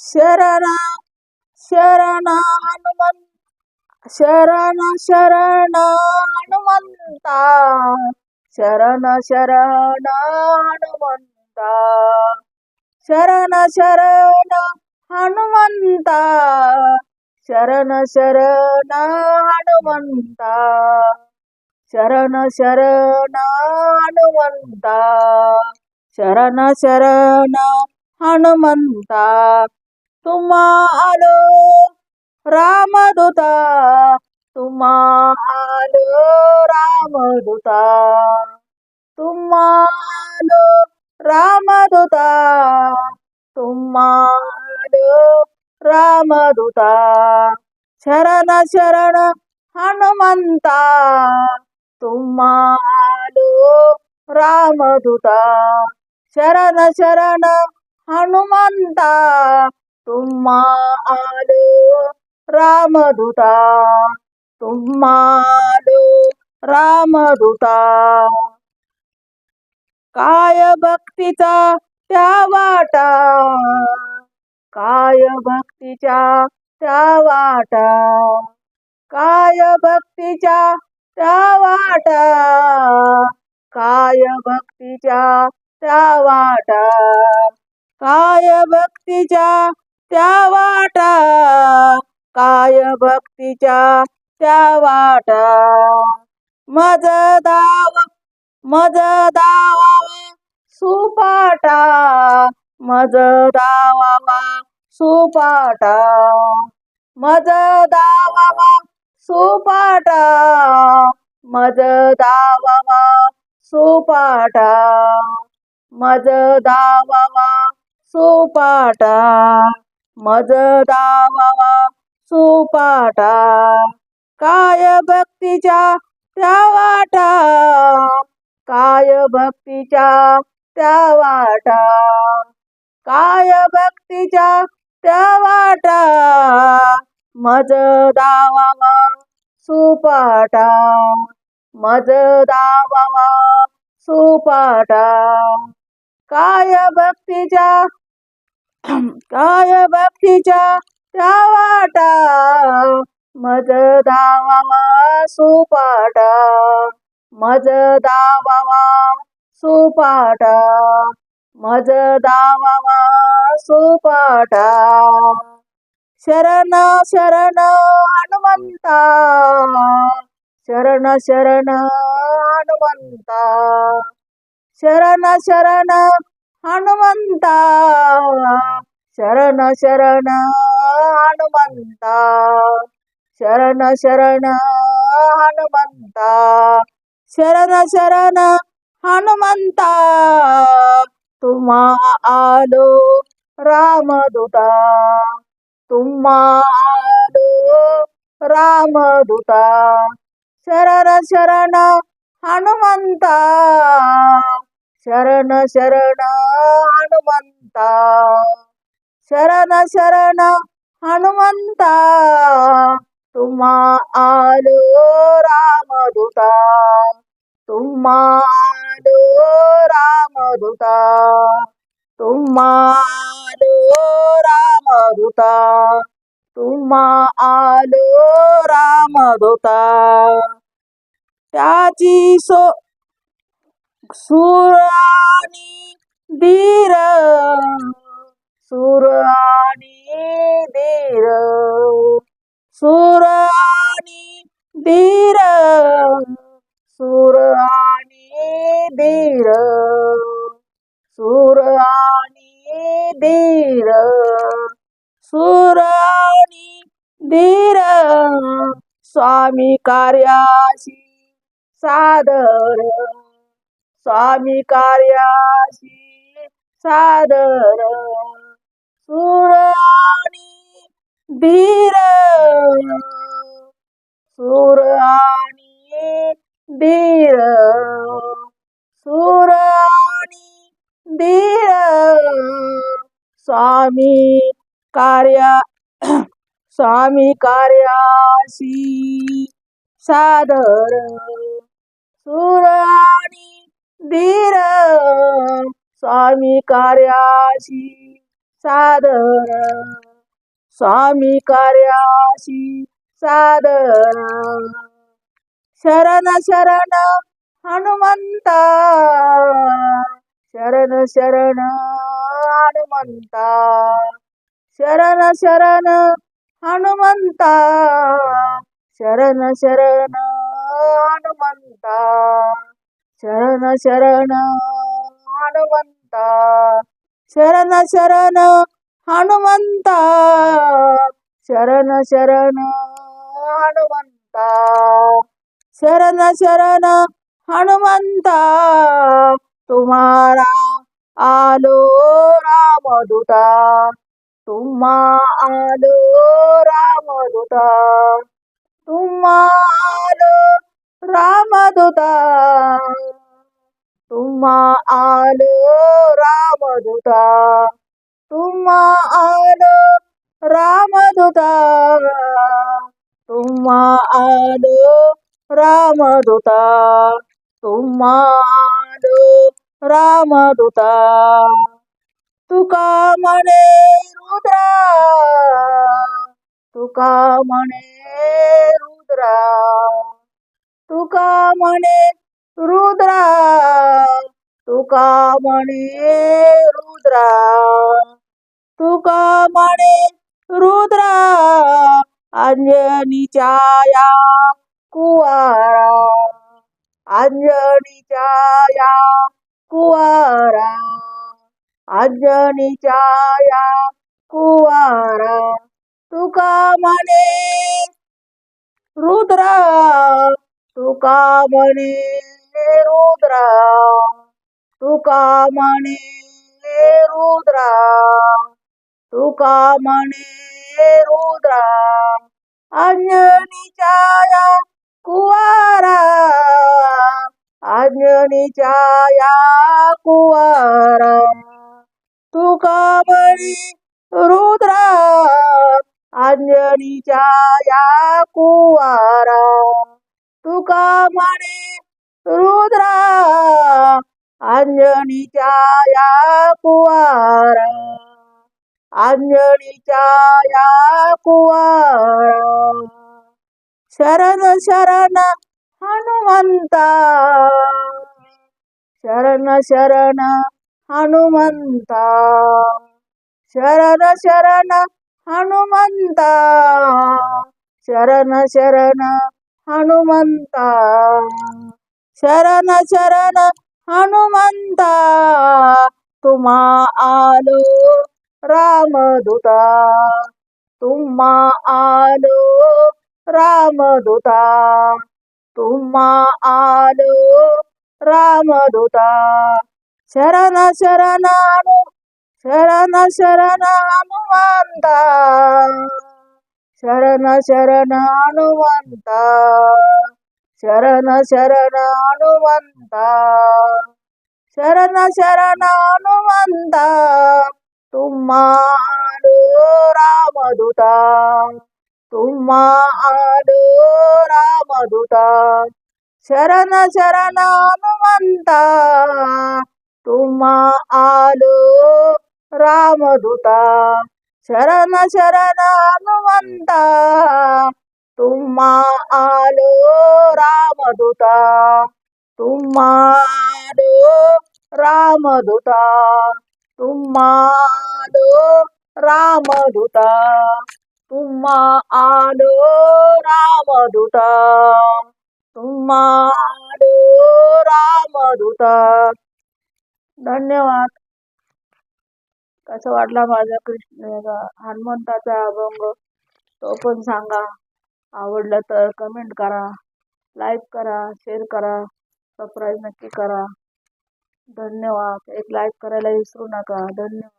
शरण शरण हनुमंत शरण शरण हनुमंता शरण शरण हनुमंता शरण शरण हनुमंता शरण शरण हनुमंता शरण शरण हनुमंता शरण शरण हनुमंता तुम्हा आलो रामदूता तुम्हा आलो रामदूता तुम्हा आलो रामदूता तुम्हा आलो रामदूता शरण शरण हनुमंता तुम्हा आलो रामदूता शरण शरण हनुमंता तुम्हा आलो रामदूता. तुम्हा आलो रामदूता. काय भक्तीचा त्या वाटा? काय भक्तीच्या त्या वाटा? काय भक्तीच्या त्या वाटा? काय भक्तीच्या त्या वाटा? काय भक्तीच्या त्या वाटा काय भक्तीच्या त्या वाटा मज दाव मज दावा सुपाटा. मज दावा सुपाटा. मज दावा सुपाटा. मज दावा सुपाटा. मज दावा सुपाटा. मज दावा सुपाटा काय भक्तीच्या त्या वाटा काय भक्तीच्या त्या वाटा काय भक्तीच्या त्या वाटा मज दावा सुपाटा मज दावा सुपाटा काय भक्तीच्या काय बाबतीच्या त्या वाटा? मज दावा सुपाटा. मज दावा सुपाटा. मज दावा सुपाटा. शरण शरण हनुमंता. शरण शरण हनुमंता. शरण शरण हनुमंता शरण शरण हनुमंता शरण शरण हनुमंता शरण शरण हनुमंता तुम्हा आलो रामदूता तुम्हा आलो रामदूता शरण शरण हनुमंता शरण शरण हनुमंता. शरण शरण हनुमंता. तुम्हा आलो रामदूता. तुम्हा आलो रामदूता. तुम्हा आलो रामदूता. तुम्हा आलो रामदूता. त्याची सो सुराणी आणि धीर सूर आणि धीर सूर आणि धीर सूर आणि धीर सुराणी आणि धीर सूर आणि धीर. स्वामी कार्याशी सादर स्वामी कार्याशी सादर सूर आणि धीर. सूर आणि धीर सूर आणि धीर. स्वामी कार्या स्वामी कार्याशी सादर सुराणी आणि धीर स्वामी कार्याशी सादर. स्वामी कार्याशी सादर. शरण शरण हनुमंता. शरण शरण हनुमंता. शरण शरण हनुमंता. शरण शरण हनुमंता. शरण शरण हनुमंता. शरण शरण हनुमंता. शरण शरण हनुमंता. शरण शरण हनुमंता. तुम्हारा आलो रामदूता. तुम्हा आलो रामदूता. तुम्हा आलो रामदूता. तुम्हा आलो रामदूता. तुम्हा आलो रामदूता. तुम्हा आलो रामदूता. तुम्हा आलो रामदूता. तुका म्हणे रुद्रा. तुका म्हणे रुद्रा. तुका म्हणे रुद्रा तुका म्हणे रुद्रा? तुका म्हणे रुद्रा? अंजनीच्या या कुवारा अंजनीच्या या कुवारा अंजनीच्या या कुवारा। तुका म्हणे रुद्रा? तुका म्हणे रुद्रा तुका म्हणे रुद्रा तुका म्हणे रुद्रा अंजनीच्या या कुवारा अंजनीच्या या कुवारा तुका म्हणे रुद्रा अंजनीच्या या कुवारा तुका म्हणे रुद्रा अंजनीच्या या कुवारा अंजनीच्या या कुवारा. शरण शरण हनुमंता शरण शरण हनुमंता शरण शरण हनुमंता शरण शरण हनुमंता. శరణ శరణ హనుమంత తుమా ఆలు రామదుత. తుమ్మా ఆలు రామదుత. తుమ్మా ఆలు రామదుత. శరణ శరణాను శరణ శరణ హనుమంత శరణ శరణ హనుమంతా शरण शरण अनुवंता शरण शरण हनुमंता तुम्हा आलो रामदूता तुम्हा आलो रामदूता शरण शरण हनुमंता तुम्हा आलो रामदूता शरण शरण हनुमंता तुम्हा आलो रामदूता. तुम्हा आलो रामदूता. तुम्हा आलो रामदूता. तुम्हा आलो रामदूता. तुम्हा आलो रामदूता. धन्यवाद. कसं वाटला माझा कृष्ण हनुमंताचा अभंग तो पण सांगा. आवडलं तर कमेंट करा लाईक करा शेअर करा सबस्क्राईब नक्की करा. धन्यवाद. एक लाईक करायला विसरू नका. धन्यवाद.